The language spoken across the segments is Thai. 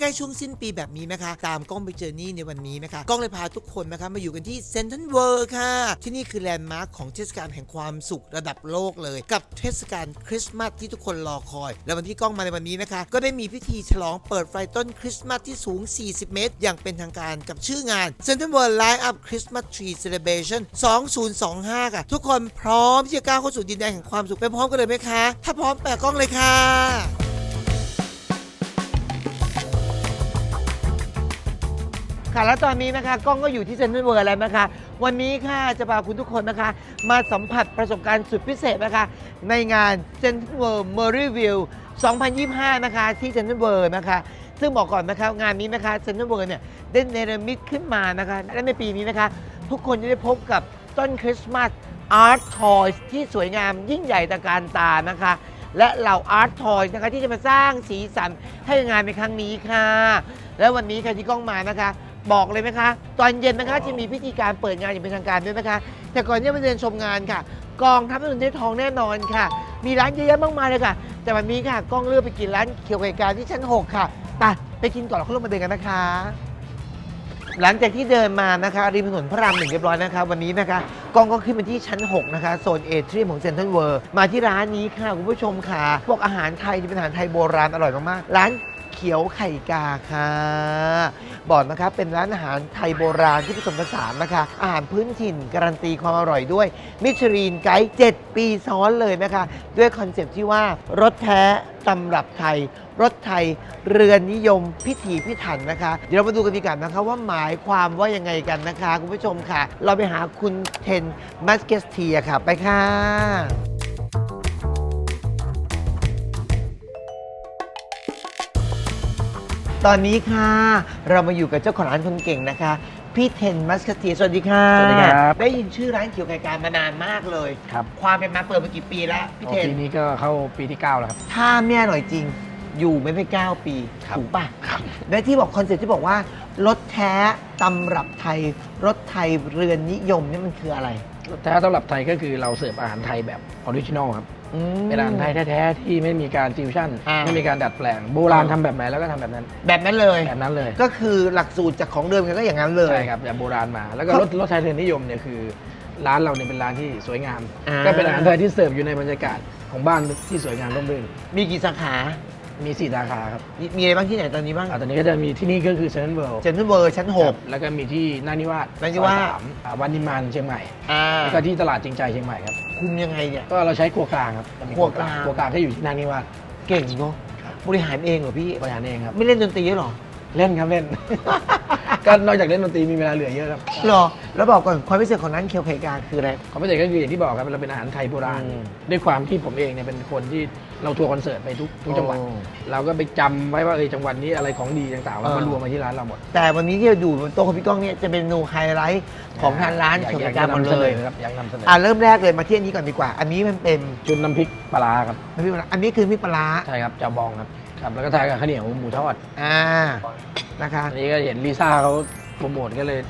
ใกล้ๆช่วงสิ้นปีแบบนี้นะคะ ตามกล้องไปเจอนี่ในวันนี้นะคะ กล้องเลยพาทุกคนนะคะมาอยู่กันที่เซน t ันเวิร์ค่ะ ที่นี่คือแลนด์มาร์คของเทศกาลแห่งความสุขระดับโลกเลย กับเทศกาลคริสต์มาสที่ทุกคนรอคอย และวันที่กล้องมาในวันนี้นะคะ ก็ได้มีพิธีฉลองเปิดไฟต้นคริสต์มาสที่สูง 40 เมตร อย่างเป็นทางการกับชื่องาน c e n t r a l World Light Up Christmas Tree Celebration 2025 ค่ะ ทุกคนพร้อมที่จะก้าวเข้าสู่ดินแดนแห่งความสุขไปพร้อมกันเลยไหมคะ ถ้าพร้อมแปะกล้องเลยค่ะ ค่ะ แล้วตอนนี้นะคะกล้องก็อยู่ที่เซนต์เวิร์แล้วนะคะ วันนี้ค่ะจะพาคุณทุกคนนะคะ มาสัมผัสประสบการณ์สุดพิเศษนะคะ ในงานเซนต์เวิร์เมอรี่วิว2025 นะคะ ที่เซนต์เวิร์นะคะ ซึ่งบอกก่อนนะคะ งานนี้นะคะเซนต์เวิร์เนี่ยได้เนรมิตขึ้นมานะคะและในปีนี้นะคะ ทุกคนจะได้พบกับต้นคริสต์มาสอาร์ตทอยส์ที่สวยงามยิ่งใหญ่ตระการตานะคะ และเหล่าอาร์ตทอยส์นะคะที่จะมาสร้างสีสันให้งานในครั้งนี้ค่ะ แล้ววันนี้ค่ะที่กล้องมานะคะ บอกเลยนะคะ ตอนเย็นนะคะจะมีพิธีการเปิดงานอย่างเป็นทางการด้วยนะคะ แต่ก่อนที่จะมาเดินชมงานค่ะ กองทัพถนนเทพทองแน่นอนค่ะ มีร้านเยอะแยะมากมายเลยค่ะ แต่วันนี้ค่ะกล้องเลือกไปกินร้านเขียวไก่กาที่ชั้น 6 ค่ะไปไปกินก่อนแล้วค่อยลงมาเดินกันนะคะ หลังจากที่เดินมานะคะริมถนนพระรามหนึ่งเรียบร้อยนะคะ วันนี้นะคะกล้องก็ขึ้นมาที่ชั้น 6 นะคะ โซนเอเทียมของเซ็นทรัลเวิร์มาที่ร้านนี้ค่ะ คุณผู้ชมค่ะพวกอาหารไทยที่เป็นอาหารไทยโบราณอร่อยมากๆร้าน เขียวไข่กาค่ะบอกนะคะเป็นร้านอาหารไทยโบราณที่ผสมผสานนะคะ อาหารพื้นถิ่นการันตีความอร่อยด้วย มิชลีนไกด์7ปีซ้อนเลยนะคะ ด้วยคอนเซปต์ที่ว่ารสแท้ตำรับไทยรถไทยเรือนนิยมพิถีพิถันนะคะ เดี๋ยวเรามาดูกันดีกว่านะคะว่าหมายความว่ายังไงกันนะคะ คุณผู้ชมค่ะ เราไปหาคุณเทนมัสเกสเทียค่ะ ไปค่ะ ตอนนี้ค่ะ เรามาอยู่กับเจ้าของร้านคนเก่งนะคะ พี่เทนมัสเกสเทียสวัสดีค่ะสวัสดีครับ ได้ยินชื่อร้านเขียวไก่การมานานมากเลย ครับความเป็นมาเปิดมากี่ปีแล้วพี่อ๋อเทน ปีนี้ก็เข้าปีที่ 9 แล้วครับ ถ้าไม่อร่อยจริง อยู่ไม่ได้9ปี ครับถูกป่ะและที่บอกคอนเซ็ปต์ที่บอกว่ารสแท้ตำรับไทยรสไทยเรือนนิยมนี่มันคืออะไร แต่สำหรับไทยก็คือเราเสิร์ฟอาหารไทยแบบออริจินอลครับ อืม เป็นอาหารไทยแท้ๆที่ไม่มีการฟิวชั่น อ่า ไม่มีการดัดแปลง โบราณทำแบบไหนแล้วก็ทำแบบนั้น แบบนั้นเลย แบบนั้นเลยก็คือหลักสูตรจากของเดิมกันก็อย่างนั้นเลย ใช่ครับแบบโบราณมา แล้วก็ครับรถรถไทยเรือนนิยมเนี่ยคือ ร้านเราเนี่ยเป็นร้านที่สวยงาม อ่า ก็เป็นอาหารไทยที่เสิร์ฟอยู่ในบรรยากาศของบ้านที่สวยงามร่มรื่น มีกี่สาขา มีสี่สาขาครับมีมีอะไรบ้างที่ไหนตอนนี้บ้างอ่าตอนนี้ก็จะมีที่นี่ก็คือเซนต์เวิลด์เจนทรัลเวิร์ชั้นแล้วก็มีที่นานิวาสนานิวาส ซอยมอ่วันนิมานเชียงใหม่6อ่าแล้วก็ที่ตลาดจริงใจเชียงใหม่ครับ คุมยังไงเนี่ย ก็เราใช้ครัวกลางครับเรมีครัวกลาง ครัวกลางที่อยู่ที่นานิวาสเก่งเนาะบริหารเองเหรอพี่ บริหารเองครับ ไม่เล่นดนตรีด้วยเหรอ เล่นครับเล่น ก็นอกจากเล่นดนตรีมีเวลาเหลือเยอะครับเหรอ แล้วบอกก่อนความพิเศษของร้านเคียวไข่กาคืออะไร ความพิเศษก็คืออย่างที่บอกครับเราเป็นอาหารไทยโบราณ อืมด้วยความที่ผมเองเนี่ยเป็นคนที่เราทัวร์คอนเสิร์ตไปทุกทุกจังหวัดโอ้เราก็ไปจำไว้ว่าเออจังหวัดนี้อะไรของดีต่างๆเราเอมาอรวมมาที่ร้านเราหมดแต่วันนี้ที่เราดูบนโต๊ะของพี่ก้องเนี่ยจะเป็นเมนูไฮไลท์ของทางร้านอยเขียวอไข่ยกาหมดนำเสเลนย อครับอยากนำเสนออ่าเริ่มแรกเลยมาที่อันนี้ก่อนดีกว่า อันนี้มันเป็นชุดน้ำพริกปลาร้าครับ น้ำพริกปลาร้าอันนี้คือพริกปลาร้าใช่ครับเจ้าบองครับ ครับแล้วก็ทานกับข้าวเหนียวหมูทอดอ่านะคะอันนี้ก็เห็นลิซ่าเขาโปรโมทก็เลย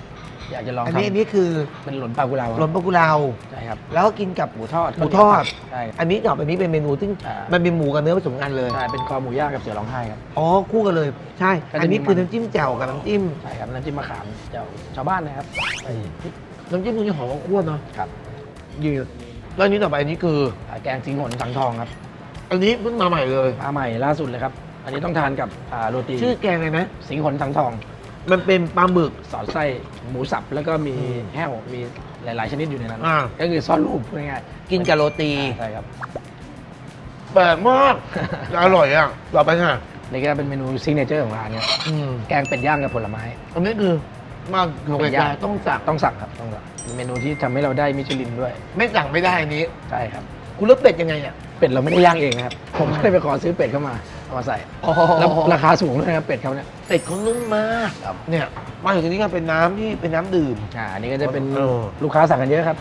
อยากจะลองอันทำนี้อันนี้คือเป็นหลนปลากุเลาหลนปลากุเลาใช่ครับแล้วก็กินกับหมูทอดหมูทอด ใช่ครับอันนี้กับอันนี้เป็นเมนูซึ่งอ่ามั มันเป็นหมูกับเนื้อผสมกันเลย ใช่เป็นคอหมูย่างกับเสือร้องไห้ครับ อ๋อคู่กันเลย ใช่ ก็จะมีอันนี้คือน้ำจิ้มแจ่วกับน้ำจิ้มใช่ครับน้ำจิ้มมะขามเจ้าชาวบ้านนะครับใส่พริกน้ำจิ้มมันจะหอมกว่าคั่วเนาะครับยืดแล้วอันนี้ต่อไปอันนี้คืออ่าแกงสิงหนสังทองครับ อันนี้เพิ่งมาใหม่เลย มาใหม่ล่าสุดเลยครับ อันนี้ต้องทานกับอ่าโรตีชื่อแกงเลยนะ สิงหนสังทอง มันเป็นปลาหมึก สอดไส้หมูสับแล้วก็มีอืมแห้วมีหลาย ๆ ชนิดอยู่ในนั้นอ่า ก็คือซ่อนรูปพูดง่ายๆกินกับโรตี ใช่ครับ แปลกมาก อร่อยอะต่อไปค่ะนี่ก็เป็นเมนูซิกเนเจอร์ของร้านเนี่ยอืมแกงเป็ดย่างกับผลไม้ อันนี้คือมาถูกเป็กนยาย่างต้องสั่งต้องสั่งครับต้องสั่งเป็นเมนูที่ทำให้เราได้มิชลินด้วย ไม่สั่งไม่ได้อันนี้ ใช่ครับ คุณเลือกเป็ดยังไงอะ เป็ดเราไม่ได้ย่างเองนะครับ ผมก็เลยไปขอซื้อเป็ดเข้ามาเอามาใส่แล้วราคาสูงด้วยนะครับเป็ดเขาเนี่ยเป็ดเขานุ่มมากครับเนี่ยมาถึงตรงนี้ก็เป็นน้ำที่เป็นน้ำดื่ม อ่าอันนี้ก็จะเป็นเออ ลูกค้าสั่งกันเยอะครับ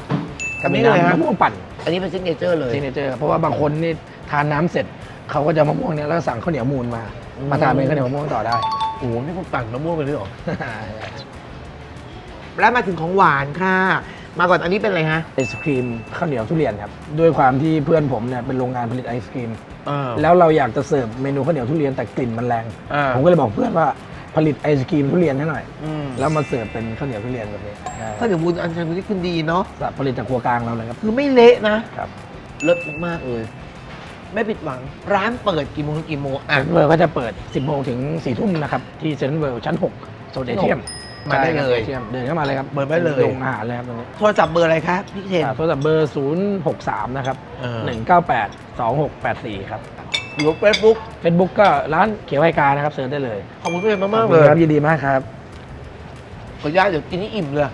อันนี้เลยฮะมะม่วงปั่นอันนี้เป็นซิกเนเจอร์เลย ซิกเนเจอร์เพราะว่าบางคนนี่ทานน้ำเสร็จเขาก็จะเอามะม่วงเนี่ยแล้วสั่งข้าวเหนียวมูนมามาทานเป็นข้าวเหนียวมะม่วงต่อได้ โอ้โหนี่คุณปั่นมะม่วงไปเลยเหรอ แล้วมาถึงของหวานค่ะ มาก่อนอันนี้เป็นอะไรฮะไอศครีมข้าวเหนียวทุเรียนครับด้วยความที่เพื่อนผมเนี่ยเป็นโรงงานผลิตไอศครีม แล้วแล้วเราอยากจะเสิร์ฟเมนูข้าวเหนียวทุเรียนแต่กลิ่นมันแรง ผมก็เลยบอกเพื่อนว่าผลิตไอศครีมทุเรียนให้หน่อย แล้วมาเสิร์ฟเป็นข้าวเหนียวทุเรียนแบบนี้ข้าวเหนียวมูลอันชันนี่คุณดีเนาะครับผลิตจากครัวกลางเราเลยครับคือไม่เละนะครับ เลิศมากๆเลย ไม่ผิดหวัง ร้านเปิดกี่โมงถึงกี่โมงเซ็อะนทรัลเวิร์ก็จะเปิด 10โมงถึง4ทุ่มนะครับ ที่เซ็นทรัลเวิร์ชั้น 6 โซนเอเทียม มาได้เลย ใช่ครับเดินเข้ามาเลยครับเปิดได้เลย โรงอาหารเลยครับตรงนี้โทรศัพท์เบอร์อะไรคะพี่เคนอ่าโทรศัพท์เบอร์ 063 นะครับ เออ 198 2684 ครับ หรือเฟซบุ๊กเฟซบุ๊กก็ร้านเขียวไฮกานะครับเสิร์ชได้เลยขอบคุณพี่เคนมากขๆอบเลคุณยครับยินดีมากครับ ขออนุญาตเดี๋ยวกินนี่อิ่มเลย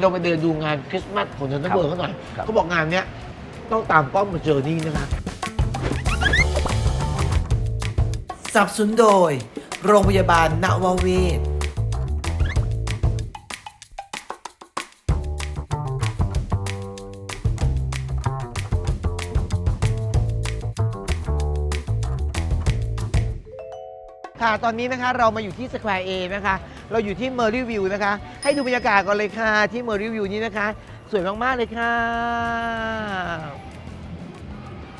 เราไปเดินดูงานคริสต์มาสของเซนต์เบิร์กเขาหน่อยครับ เขาบอกงานเนี้ยต้องตามป้อมมาเจอนี่นะคะสับสนุนโดย โรงพยาบาลนวเวศ ตอนนี้นะคะ เรามาอยู่ที่สแควร์เอนะคะ เราอยู่ที่เมอร์ y วิวนะคะ ให้ดูบรรยากาศก่อนเลยค่ะ ที่เมอร์ y วิวนี้นะคะ สวยมาก ๆ เลยค่ะ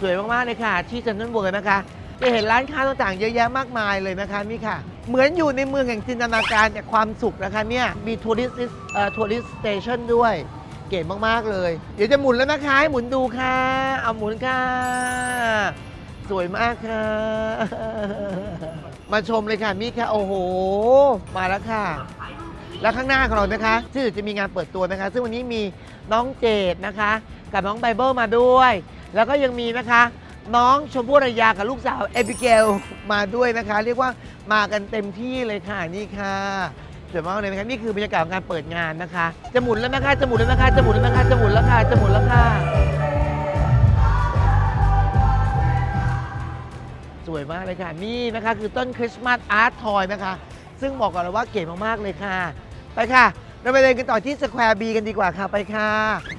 สวยมาก ๆ เลยค่ะ ที่เซนทรัลเวิร์นะคะจะเห็นร้านค้าต่างๆ เยอะแยะมากมายเลยนะคะนี่ค่ะ เหมือนอยู่ในเมืองแห่งจินตนาการแต่ความสุขนะคะเนี่ย มีทัวริสต์เอ่อทัวริสต์สเตชันด้วย เก๋มาก ๆ เลย เดี๋ยวจะหมุนแล้วนะคะให้หมุนดูค่ะ เอาหมุนค่ะ สวยมากค่ะ มาชมเลยค่ะมี่ค่โอ้โห มาแล้วค่ะ แล้วข้างหน้าของเรานะคะที่จะมีงานเปิดตัวนะคะ ซึ่งวันนี้มีน้องเจดนะคะ กับน้องไบเบิลมาด้วย แล้วก็ยังมีนะคะ น้องชมพู่อารยากับลูกสาวเอบิเกลมาด้วยนะคะ เรียกว่ามากันเต็มที่เลยค่ะนี่ค่ะสวยมากเลยนะคะนี่คือบรรยากาศของการเปิดงานนะคะจะหมุนแล้วนะคะจะหมุนแล้วนะคะจะหมุนแล้วนะคะจะหมุนแล้วค่ะจะหมุนแล้วค่ะ วยมากเลยค่ะ นี่นะคะคือต้นคริสต์มาสอาร์ตทอยนะคะ ซึ่งบอกก่อนเลยว่าเก๋มากๆเลยค่ะ ไปค่ะ เราไปเดินกันต่อที่สแควร์บีกันดีกว่าค่ะ ไปค่ะ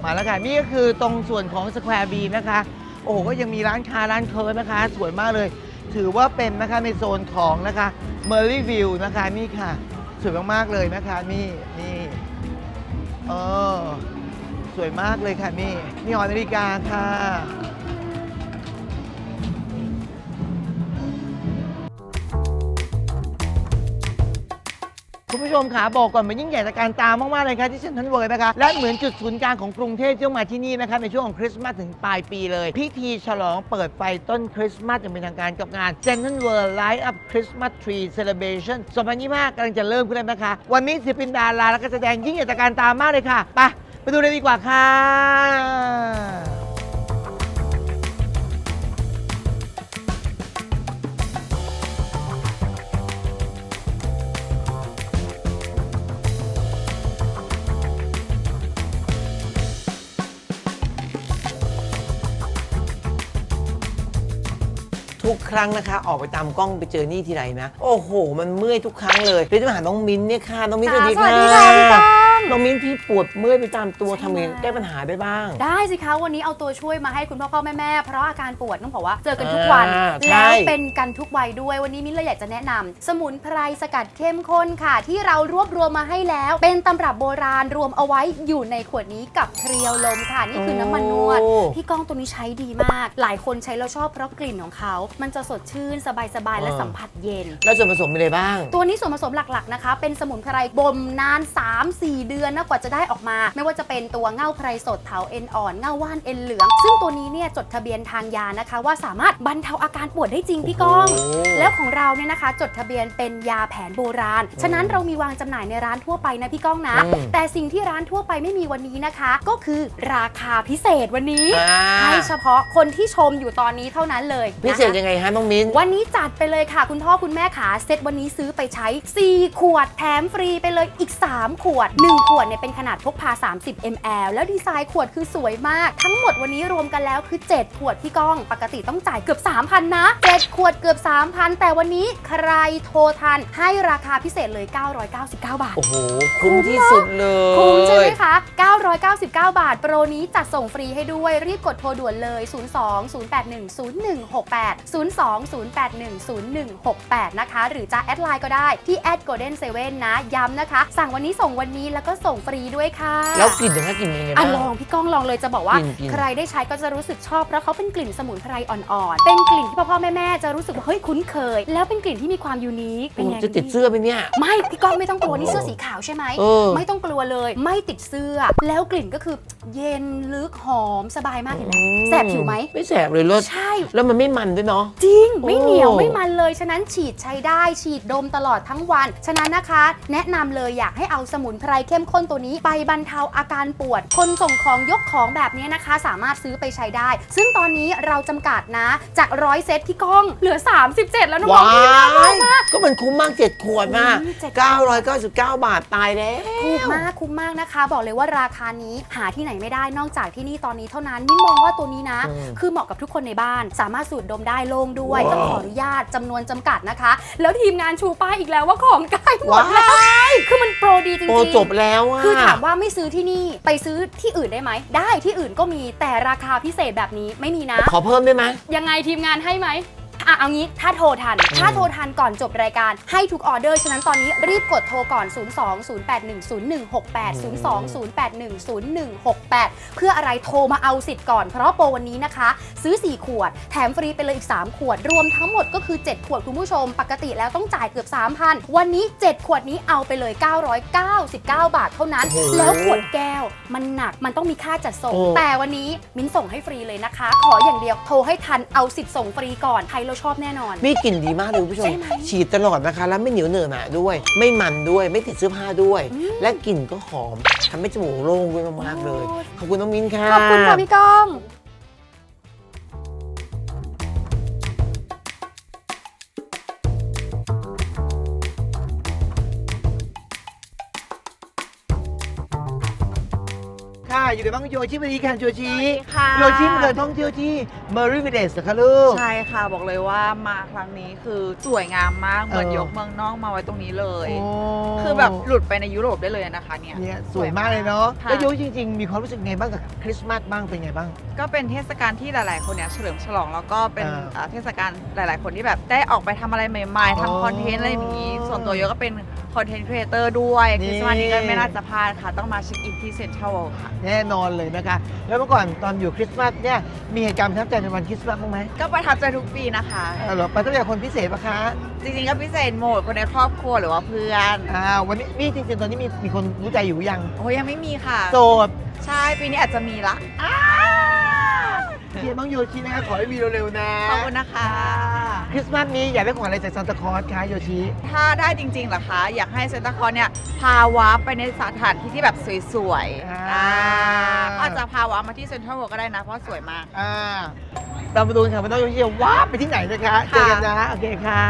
มาแล้วค่ะ นี่ก็คือตรงส่วนของสแควร์บีนะคะ โอ้โห ก็ยังมีร้านค้าร้านเคิร์นะคะ สวยมากเลย ถือว่าเป็นนะคะในโซนของนะคะเมอร์รี่วิวนะคะ นี่ค่ะ สวยมากๆเลยนะคะ นี่นี่ เออ สวยมากเลยค่ะนี่ นี่หอนาฬิกาค่ะ คุณผู้ชมขาบอกก่อนมันยิ่งใหญ่ตะการตามากๆเลยครับที่เซ็นทรัลเวิร์นะคะและเหมือนจุดศูนย์กลางของกรุงเทพที่ต้องมาที่นี่นะครับในช่วงของคริสต์มาสถึงปลายปีเลย พิธีฉลองเปิดไฟต้นคริสต์มาสอย่างเป็นทางการกับงาน Central World Light Up Christmas Tree Celebration 2025กำลังจะเริ่มขึ้นแล้วนะคะ วันนี้ศิลปินดาราและก็แสดงยิ่งใหญ่ตะการตามากเลยค่ะไปไปดูเลยดีกว่าค่ะ ทุกครั้งนะคะ ออกไปตามกล้องไปเจอนี่ทีไรนะ โอ้โห มันเมื่อยทุกครั้งเลยเดี๋ยวจะมาหาน้องมิ้นเนี่ยค่ะ น้องมิ้นสวัสดีค่ะ สวัสดีค่ะพี่ก้อง น้องมิ้นท์พี่ปวดเมื่อยไปตามตัวใช่ทำไงไหมแก้ปัญหาได้บ้าง ได้สิคะวันนี้เอาตัวช่วยมาให้คุณพ่อพ่อแม่แม่เพราะอาการปวดต้องบอกว่าเจอกันทุกวัน อ่าใช่ แล้วเป็นกันทุกวัยด้วยวันนี้มิ้นเลยอยากจะแนะนำสมุนไพรสกัดเข้มข้นค่ะ ที่เรารวบรวมมาให้แล้ว เป็นตำรับโบราณรวมเอาไว้อยู่ในขวดนี้กับเพรียวลมค่ะ นี่คือน้ำมันนวดโอ้พี่ก้องตัวนี้ใช้ดีมาก หลายคนใช้แล้วชอบเพราะกลิ่นของเขา มันจะสดชื่นสบายๆและสัมผัสเย็น แล้วส่วนผสมมีอะไรบ้าง ตัวนี้ส่วนผสมหลักๆนะคะ เป็นสมุนไพรบ่มนาน 3-4 เดือนนะกว่าจะได้ออกมา ไม่ว่าจะเป็นตัวเง่าไพรสดเถาเอ็นอ่อนเง่าว่านเอ็นเหลือง ซึ่งตัวนี้เนี่ยจดทะเบียนทางยานะคะ ว่าสามารถบรรเทาอาการปวดได้จริงพี่ก้องโอ้โหแล้วของเราเนี่ยนะคะ จดทะเบียนเป็นยาแผนโบราณ ฉะนั้นเรามีวางจำหน่ายในร้านทั่วไปนะพี่ก้องนะอืมแต่สิ่งที่ร้านทั่วไปไม่มีวันนี้นะคะ ก็คือราคาพิเศษวันนี้อ่าให้เฉพาะคนที่ชมอยู่ตอนนี้เท่านั้นเลยพิเศษนะคะยังไงฮะน้องมิ้นท์วันนี้จัดไปเลยค่ะ คุณพ่อคุณแม่ขาเซตวันนี้ซื้อไปใช้ 4 ขวดแถมฟรีไปเลยอีก 3 ขวด1 ขวดเนี่ยเป็นขนาดพกพา 30 ml แล้วดีไซน์ขวดคือสวยมาก ทั้งหมดวันนี้รวมกันแล้วคือ 7 ขวดพี่ก้อง ปกติต้องจ่ายเกือบ 3,000 นะ 7 ขวดเกือบ 3,000 แต่วันนี้ใครโทรทันให้ราคาพิเศษเลย 999 บาท โอ้โห คุ้มที่สุดเลย คุ้มใช่ไหมคะ 999 บาท โปรนี้จัดส่งฟรีให้ด้วย รีบกดโทรด่วนเลย 02 081 0168 02 081 0168 นะคะ หรือจะแอดไลน์ก็ได้ที่แอด golden seven นะ ย้ำนะคะ สั่งวันนี้ส่งวันนี้แล้วก็ส่งฟรีด้วยค่ะแล้วกลิ่นอย่างนี้กลิ่นยังไงอะบ้างลองพี่ก้องลองเลยจะบอกว่ากินกินใครได้ใช้ก็จะรู้สึกชอบเพราะเขาเป็นกลิ่นสมุนไพรอ่อนๆ เป็นกลิ่นที่พ่อพ่อแม่แม่ๆจะรู้สึกว่าเฮ้ยคุ้นเคย แล้วเป็นกลิ่นที่มีความยูนิคเป็นไงจะติดเสื้อไหมเนี่ย ไม่พี่ก้องไม่ต้องกลัวนี่เสื้อสีขาวใช่ไหมเออไม่ต้องกลัวเลยไม่ติดเสื้อ แล้วกลิ่นก็คือเย็นลึกหอมสบายมากเห็นไหมแสบผิวไหมไม่แสบเลยรสใช่ แล้วมันไม่มันด้วยเนาะจริง ไม่เหนียวโอ้ไม่มันเลยฉะนั้นฉีดใช้ได้ฉีดดมตลอดทั้งวัน ฉะนั้นนะคะ แนะนำเลยอยากให้เอาสมุนไพรเข้มข้นตัวนี้ไปบรรเทาอาการปวด คนส่งของยกของแบบนี้นะคะ สามารถซื้อไปใช้ได้ ซึ่งตอนนี้เราจำกัดนะจากร้อยเซตพี่ก้องเหลือ 37 แล้วน้องว้าพี่น่ารักยมากก็มันคุ้มมากเจ็ดขวดมากอืมเจ็ด999 บาทตายแล้วถูกมากคุ้มมากนะคะ บอกเลยว่าราคานี้หาที่ไหนไม่ได้นอกจากที่นี่ตอนนี้เท่านั้นมิ้นมองว่าตัวนี้นะอืมคือเหมาะกับทุกคนในบ้าน สามารถสูดดมได้โล่งด้วยว้าวต้องขออนุญาตจำนวนจำกัดนะคะ แล้วทีมงานชูป้ายอีกแล้วว่าของใกล้หมดว้าแล้วคือมันโปรดีจริงโอ้ๆจบแล้วอะคือถามว่าไม่ซื้อที่นี่ไปซื้อที่อื่นได้ไหม ได้ที่อื่นก็มีแต่ราคาพิเศษแบบนี้ไม่มีนะ ขอเพิ่มได้ไหมยังไงทีมงานให้ไหม อะเอางี้ถ้าโทรทัน ถ้าโทรทันก่อนจบรายการให้ทุกออเดอร์ ฉะนั้นตอนนี้รีบกดโทรก่อน 02 081 0168 02 081 0168 เพื่ออะไรโทรมาเอาสิทธิ์ก่อน เพราะโปรวันนี้นะคะ ซื้อ 4 ขวด แถมฟรีไปเลยอีก 3 ขวด รวมทั้งหมดก็คือ 7 ขวดคุณผู้ชม ปกติแล้วต้องจ่ายเกือบ 3,000 วันนี้ 7 ขวดนี้เอาไปเลย 999 บาทเท่านั้นโอ้โหแล้วขวดแก้วมันหนักมันต้องมีค่าจัดส่งโอ้แต่วันนี้มิ้นส่งให้ฟรีเลยนะคะ ขออย่างเดียวโทรให้ทันเอาสิทธิ์ส่งฟรีก่อนใครเราชอบแน่นอนมีกลิ่นดีมากเลยคุณผู้ชม ใช่ไหมฉีดตลอดนะคะ แล้วไม่เหนียวเหนอะหนะด้วย ไม่มันด้วย ไม่ติดเสื้อผ้าด้วยอืมและกลิ่นก็หอมทำให้จมูกโล่งด้วยมากๆเลยโอ้ยขอบคุณน้องมิ้นค่ะ ขอบคุณค่ะพี่ก้อง อยู่ในบ้านโยชิสวัสดีค่ะโยชิสวัสดีค่ะ โยชิมาเดินท่องเที่ยวที่เมอริวิเดสนะคะลูก ใช่ค่ะบอกเลยว่ามาครั้งนี้คือสวยงามมาก เหมือนเออ ยกเมืองนอกมาไว้ตรงนี้เลยโอ้คือแบบหลุดไปในยุโรปได้เลยนะคะเนี่ย เนี่ยสวยมากเลยเนาะค่ะ แล้วโยชิจริง ๆ มีความรู้สึกไงบ้างกับคริสต์มาสบ้างเป็นไงบ้าง ก็เป็นเทศกาลที่หลาย ๆ คนเนี่ยเฉลิมฉลองแล้วก็เป็นอ่าอ่าเทศกาลหลาย ๆ คนที่แบบได้ออกไปทำอะไรใหม่ ๆอ๋อ ทำคอนเทนต์อะไรอย่างนี้ ส่วนตัวโยก็เป็นคอนเทนต์ครีเอเตอร์ด้วยนี่ คริสต์มาสนี้ก็ไม่น่าจะพลาดค่ะ ต้องมาเช็คอินที่เซ็นทรัลค่ะ แน่นอนเลยนะคะ แล้วเมื่อก่อนตอนอยู่คริสต์มาสเนี่ยมีเหตุการณ์ประทับใจในวันคริสต์มาสบ้างไหมก็ประทับใจทุกปีนะคะเออเหรอประทับใจคนพิเศษปะคะจริงๆก็พิเศษโหมดคนในครอบครัวหรือว่าเพื่อนอ่าวันนี้นี่จริงๆตอนนี้มีมีคนรู้ใจอยู่ยังโอ้ยยังไม่มีค่ะ โสดใช่ปีนี้อาจจะมีละเชียร์น้องโยชินะคะขอให้มีเร็วๆนะ ขอบคุณนะคะ คริสต์มาสนี้อยากได้ของอะไรจากซานตาคลอสคะโยชิถ้าได้จริงๆเหรอคะ อยากให้เซนตาคลอสเนี่ย พาวาร์ปไปในสถานที่ที่แบบสวยๆอ่าอ่าอาจจะพาวาร์ปมาที่เซ็นทรัลเวิลด์ก็ได้นะ เพราะสวยมาก อ่าเรามาดูกันค่ะว่าน้องโยชิจะว้าบไปที่ไหนนะคะเจอกันนะโอเคค่ะ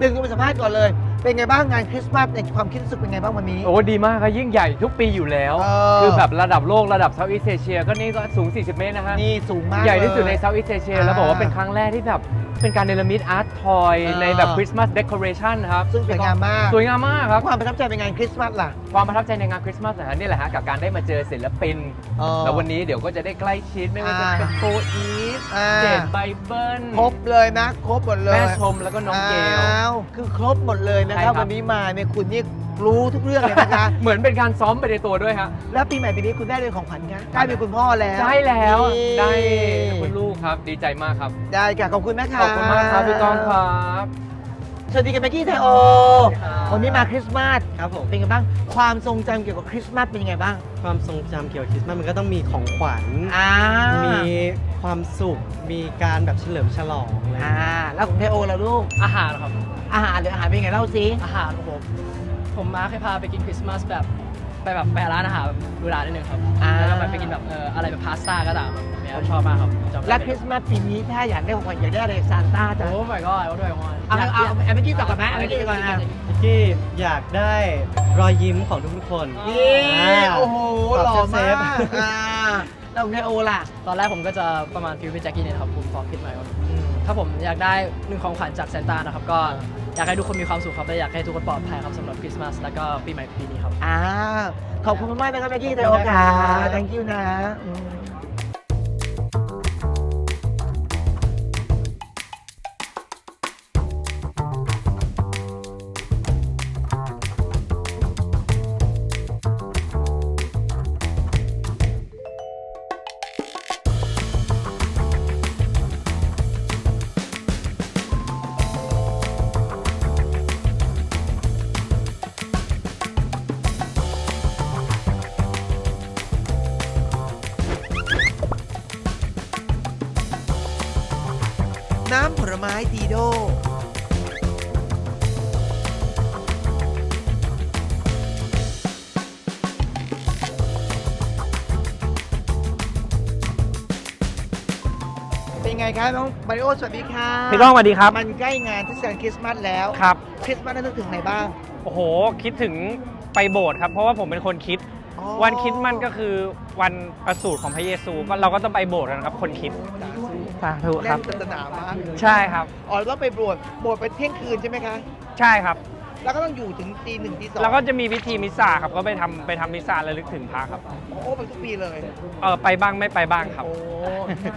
ดึงกันไปสัมภาษณ์ก่อนเลย เป็นไงบ้างงานคริสต์มาสในความคิดรู้สึกเป็นไงบ้างวันนี้ โอ้ดีมากครับยิ่งใหญ่ทุกปีอยู่แล้ว เออ คือแบบระดับโลกระดับเซาท์อีสเอเชียก็นี่ก็สูง 40 เมตรนะฮะ นี่สูงมากใหญ่ที่สุดลในยเซาท์อีสเอเชียอ่าแล้วบอกว่าเป็นครั้งแรกที่แบบ เป็นการเนรมิตอาร์ตทอยเออในแบบคริสต์มาสเดคอเรชันครับซึ่งสวยงามมากสวยงามมากครับ ความประทับใจเป็นงานคริสต์มาสล่ะความประทับใจในงานคริสต์มาสนะฮะนี่แหละฮะกับการได้มาเจอศิลปินเออแล้ววันนี้เดี๋ยวก็จะได้ใกล้ชิดไม่ว่าจะเป็นอ่าโฟอีฟอ่า เจนไบเบิลครบเลยนะ ครบหมดเลยแม่ชมแล้วก็น้องเกล อ้าวคือครบหมดเลยนะใช่คครัรับบ วันนี้มาเนี่ยคุณนี่รู้ทุกเรื่องเลยนะคะ เหมือนเป็นการซ้อมไปในตัวด้วยฮะแล้วปีใหม่ปีนี้คุณได้เลยของขวัญคะได้เป็นคุณพ่อแล้วใช่แล้วนี่ ได้คุณลูก ครับ ดีใจมากครับ ได้ค่ะขอบคุณนะคะขอบคุณมากครับพี่ก้องครับสวัสดีกันแม็กกี้ไทโอวันนี้มาคริสต์มาสครับผมเป็นไงบ้างความทรงจำเกี่ยวกับคริสต์มาสเป็นยังไงบ้าง ความทรงจำเกี่ยวกับคริสต์มาสมันก็ต้องมีของขวัญ อ่ามีความสุข มีการแบบเฉลิมฉลองอะไรอย่างอ่าเงี้ยแล้วของไทโอแล้วลูกอาหารครับ อาหารเดี๋ยวอาหารเป็นยังไงเล่าสิอาหารของผม ผมมาเคยพาไปกินคริสต์มาสแบบ ไปแบบไปร้านอาหารแบบหรูหรานิดนึงครับอ่า แล้วก็ไปกินแบบเอออะไรแบบพาสต้าก็ตามครับเนี่ยชอบมากครับจำได้และคริสต์มาสปีนี้ถ้าอยากได้ของขวัญอยากได้อะไรจากซานต้าจ้ะโอ้ my god ด้วยของเอาเอาเอาเอาเมื่อกี้ต่อกันไหมเอาเมื่อกี้ก่อนอะที่อยากได้รอยยิ้มของทุกๆคน นี่อ่าโอ้โหหล่อเซมาฟกอ่า แล้วไงโอล่ะ ตอนแรกผมก็จะประมาณฟิลพี่แจ็คกี้เนี่ยนะครับผมขอคิดหน่อยว่าถ้าผมอยากได้หนึ่งของขวัญจากซานต้านะครับก็อยากให้ทุกคนมีความสุขครับและอยากให้ทุกคนปลอดภัยครับสำหรับคริสต์มาสแล้วก็ปีใหม่ปีนี้ครับ อ่า ขอบคุณมากๆนะครับเมื่อกี้ในโอกาส thank you นะ น้ำผลไม้ดีโด เป็นไงครับน้องมาริโอสวัสดีค่ะพี่ก้องสวัสดีครับมันใกล้งานเทศกาลคริสต์มาสแล้วครับ คริสต์มาสนั้นนึกถึงไหนบ้างโอ้โห คิดถึงไปโบสถ์ครับ เพราะว่าผมเป็นคนคิดอ๋อวันคริดมันก็คือวันประสูติของพระเยซูก็เราก็ต้องไปโบสถ์กันครับ คนคิด สาธุ แน่ครับ นศาสนามากใช่ครับ อ๋อเราต้องไปโบสถ์โบสถ์ไปเที่ยงคืนใช่ไหมคะ ใช่ครับ แล้วก็ต้องอยู่ถึงตีหนึ่งตีสองแล้วก็จะมีพิธีมิสซาครับ ก็ไปทำไปทำมิสซาระลึกถึงพระครับ โอ้ไปทุกปีเลย เออไปบ้างไม่ไปบ้างครับ โอ้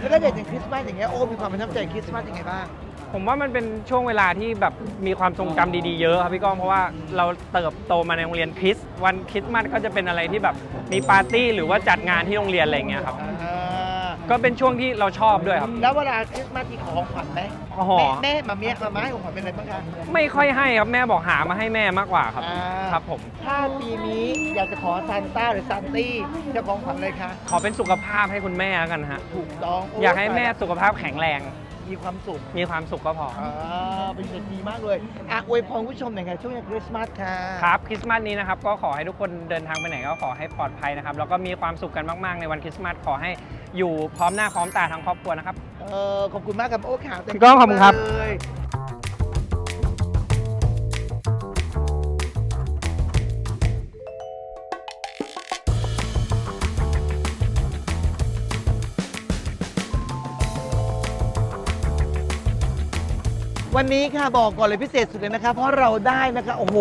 แล้วก็เด็กอย่างคริสต์มาสอย่างเงี้ยโอ้มีความประทับใจคริสต์มาสยังไงบ้าง ผมว่ามันเป็นช่วงเวลาที่แบบมีความทรงจำดีๆเยอะครับพี่ก้องเพราะว่าเราเติบโตมาในโรงเรียนคริสต์วันคริสต์มาสก็จะเป็นอะไรที่แบบมีปาร์ตี้หรือว่าจัดงานที่โรงเรียนอะไรอย่างเงี้ยครับ อ่า ก็เป็นช่วงที่เราชอบด้วยครับ แล้วเวลาคริสต์มาสมีของขวัญไหมโอ้โหแม่แม่มาเมียมาม้าให้ของขวัญเป็นอะไรบ้างคะไม่ค่อยให้ครับแม่บอกหามาให้แม่มากกว่าครับ อ่าครับผม ถ้าปีนี้อยากจะขอซานต้าหรือซานตี้จะของขวัญอะไรคะขอเป็นสุขภาพให้คุณแม่แล้วกันฮะ ถูกต้องโอยากให้แม่สุขภาพแข็งแรง มีความสุขมีความสุขก็พอ อ่าเป็นเด็กดีมากเลยอะอวยพรผู้ชมหน่อยค่ะช่วงคริสต์มาสค่ะ ครับคริสต์มาสนี้นะครับก็ขอให้ทุกคนเดินทางไปไหนก็ขอให้ปลอดภัยนะครับแล้วก็มีความสุขกันมากๆ ในวันคริสต์มาสขอให้อยู่พร้อมหน้าพร้อมตาทั้งครอบครัวนะครับ เออขอบคุณมากครับโอ้ข่าวพี่ก้องขอบคุณครับ เลย วันนี้ค่ะบอกก่อนเลยพิเศษสุดเลยนะคะ เพราะเราได้นะคะ โอ้โห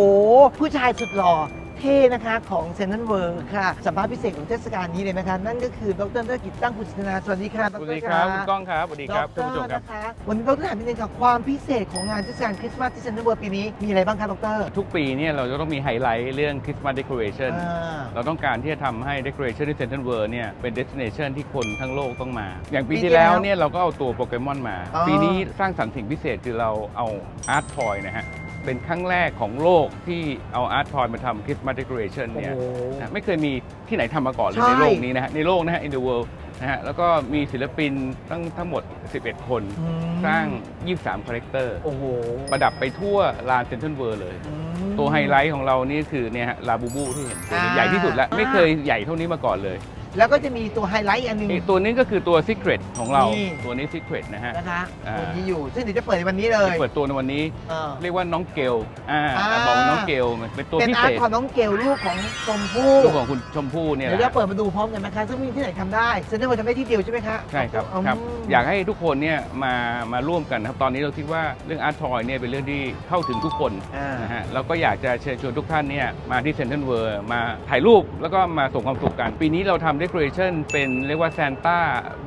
ผู้ชายสุดหล่อ เท่นะคะของเซนต์เวิร์ค่ะสัมภาษณ์พิเศษของเทศกาลนี้เลยนะคะนั่นก็คือดรเลิศกิจตั้งกุศลนาสวัสดีค่ะสวัสดีครับดคุณก้องครับสวัสดีครับดท่านผู้ชมรครับนะคะวันนี้ดรถามนิดนึงค่ะความพิเศษของงานเทศกาลคริสต์มาสที่เซนต์เวิร์ปีนี้มีอะไรบ้างคะดรทุกปีเนี่ยเราจะต้องมีไฮไลท์เรื่องคริสต์มาสเดคอเรชันอ่าเราต้องการที่จะทำให้ decoration ที่เซ็นทรัลเวิร์เนี่ยเป็น destination ที่คนทั้งโลกต้องมา อย่างปีปีที่ที่แล้วแล้วเนี่ยเราก็เอาตัวโปเกมอนมาอ๋อปีนี้สร้างสรรค์สิ่งพิเศษคือเราเอาอาร์ตทอยนะฮะ เป็นครั้งแรกของโลกที่เอาอาร์ตทอยมาทำคริสต์มาสเดคอเรชันเนี่ยโอ้โหนะไม่เคยมีที่ไหนทำมาก่อนเลยใช่ ในโลกนี้นะฮะในโลกนะฮะ in the world นะฮะแล้วก็มีศิลปินตั้งทั้งหมด 11 คน อืมสร้าง 23 คาแรคเตอร์ โอ้โหประดับไปทั่วลานเซ็นทรัลเวิร์เลย อืม ตัวไฮไลท์ของเรานี่คือเนี่ยฮะลาบูบูที่เห็นตัวนี้อ่า ใหญ่ที่สุดแล้ว ไม่เคยใหญ่เท่านี้มาก่อนเลย แล้วก็จะมีตัวไฮไลท์อีกอันหนึง อีกตัวนี้ก็คือตัว Secret ของเรานี่ ตัวนี้ Secret นะฮะ นะคะอ่า ตัวนี้อยู่ ซึ่งเดี๋ยวจะเปิดในวันนี้เลยที่เปิดตัวในวันนี้อ่าเรียกว่าน้องเกลอ่าอ่า บอกว่าน้องเกลเป็นตัวเป็นพิอาเศร์ตษของน้องเกลลูกของชมพู่ลูกของคุณชมพู่เนี่ยเดี๋ยวนะจะเปิดมาดูพร้อมกันนะคะซึ่งไมมีที่ไหนทำได้เซ็นทรัลเวิลด์ทำได้ที่เดียวใช่ไหมคะใช่ครับมครับ อยากให้ทุกคนเนี่ยมามาร่วมกันนะครับ ตอนนี้เราคิดว่าเรื่องอาร์ตทอยเนี่ยเป็นเรื่องที่เข้าถึงทุกคนอ่านะฮะแล้วก็อยากจะเชิญชวนทุกท่านเนี่ยมาที่เซ็นทรัลเวิร์มาถ่ายรูปแล้วก็มาส่งความสุขกัน ปีนี้เราทำเด o r a t i o n เป็นเรียกว่า Santa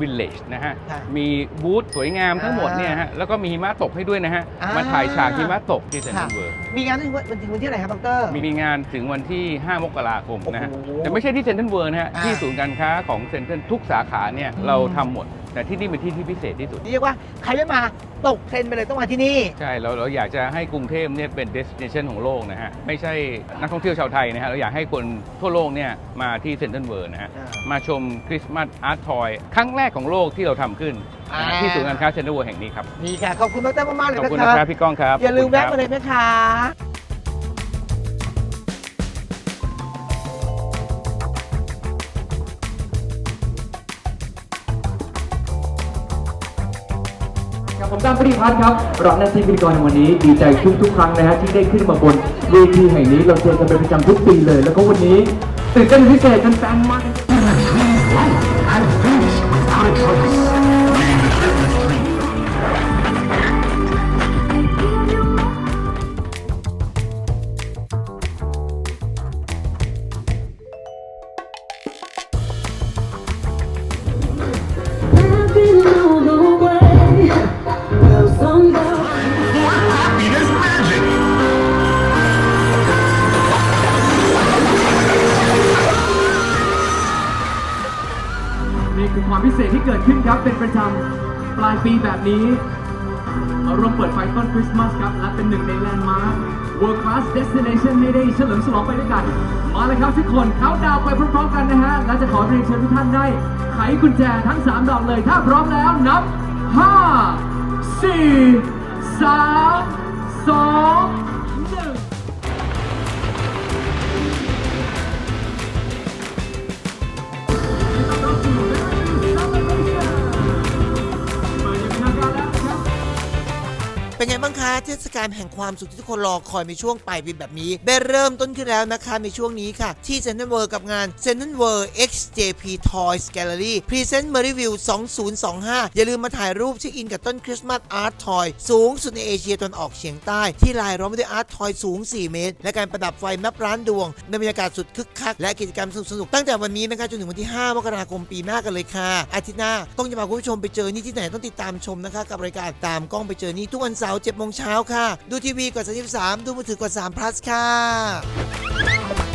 Village นะฮะ ค่ะมีบูธสวยงามทั้งหมดเนี่ยฮะ แล้วก็มีหิมะตกให้ด้วยนะฮะ อ่าม มาถ่ายฉากหิมะตกที่เซ็นทรัลเวิร์ มีงานถึงวันถึงวันที่ไหนครับดร มีงานถึงวันที่ 5 มกราคมนะฮะ โอ้โหแต่ไม่ใช่ที่เซ็นทรัลเวิร์นะฮะ อ่าที่ศูนย์การค้าของเซ็นทรัลทุกสาขาเนี่ยอืมเราทำหมด แต่ที่นี่เป็นที่ที่พิเศษที่สุด เรียกว่าใครไม่มาตกเทรนด์ไปเลยต้องมาที่นี่ ใช่เราเราอยากจะให้กรุงเทพเนี่ยเป็น destination ของโลกนะฮะ ไม่ใช่นักท่องเที่ยวชาวไทยนะฮะ เราอยากให้คนทั่วโลกเนี่ยมาที่เซ็นทรัลเวิร์นะฮะ อ่ามาชมคริสต์มาสอาร์ตทอยครั้งแรกของโลกที่เราทำขึ้นนะฮะอ่า ที่ศูนย์การค้าเซ็นทรัลเวิร์แห่งนี้ครับ นี่ค่ะ ขอบคุณดรมากๆเลยขอบนะคุณคนะรับครับพี่ก้องครับอย่าลืมขบคุณแวะครับ มาเลยนะคะ ผมการปริพัฒน์ครับรับหน้าที่พิธีกรในวันนี้ดีใจทุกๆครั้งนะฮะที่ได้ขึ้นมาบนเวทีแห่งนี้เราเจอกันเป็นประจำทุกปีเลย แล้วก็วันนี้ตื่นเต้นเป็นพิเศษแฟนๆมาก นี่คือความพิเศษที่เกิดขึ้นครับ เป็นประจำปลายปีแบบนี้เราร่วมเปิดไฟต้นคริสต์มาสครับ และเป็นหนึ่งในแลนด์มาร์ค World Class Destination ให้ได้เฉลิมฉลองไปด้วยกัน มาเลยครับทุกคนเขาดาวไปพร้อมๆกันนะฮะ และจะขอเรียนเชิญทุกท่านได้ ไขกุญแจทั้ง 3 ดอกเลย ถ้าพร้อมแล้วนับ 5 4 3 2 เป็นไงบ้างคะเทศกาลแห่งความสุขที่ทุกคนรอคอยในช่วงปลายปีแบบนี้ได้เริ่มต้นขึ้นแล้วนะคะในช่วงนี้ค่ะ ที่เซน t ั a เวิ d กับงาน c e n t r a l World XJP Toys Gallery Present m e r r y v i e w 2025 อย่าลืมมาถ่ายรูปเช็คอินกับต้นคริสต์มาสอาร์ตทอยสูงสุดในเอเชียตะวันออกเฉียงใต้ ที่ลายล้อมด้วยอาร์ตทอยสูง 4 เมตร และการประดับไฟนับล้านดวง ในบรรยากาศสุดคึกคัก และกิจกรรมสนุกๆตั้งแต่วันนี้นะคะจนถึงวันที่ 5 มกราคมปีหน้ากันเลยค่ะอาทิตย์หน้าต้องจะพาคุณผู้ชมไปเจอนี่ที่ไหนต้องติดตามชมนะคะกับรายการตามกล้องไปเจอนี่ทุกวันเสาร์7โมงเช้าค่ะ ดูทีวีกด33ดูมือถือกด3 plus ค่ะ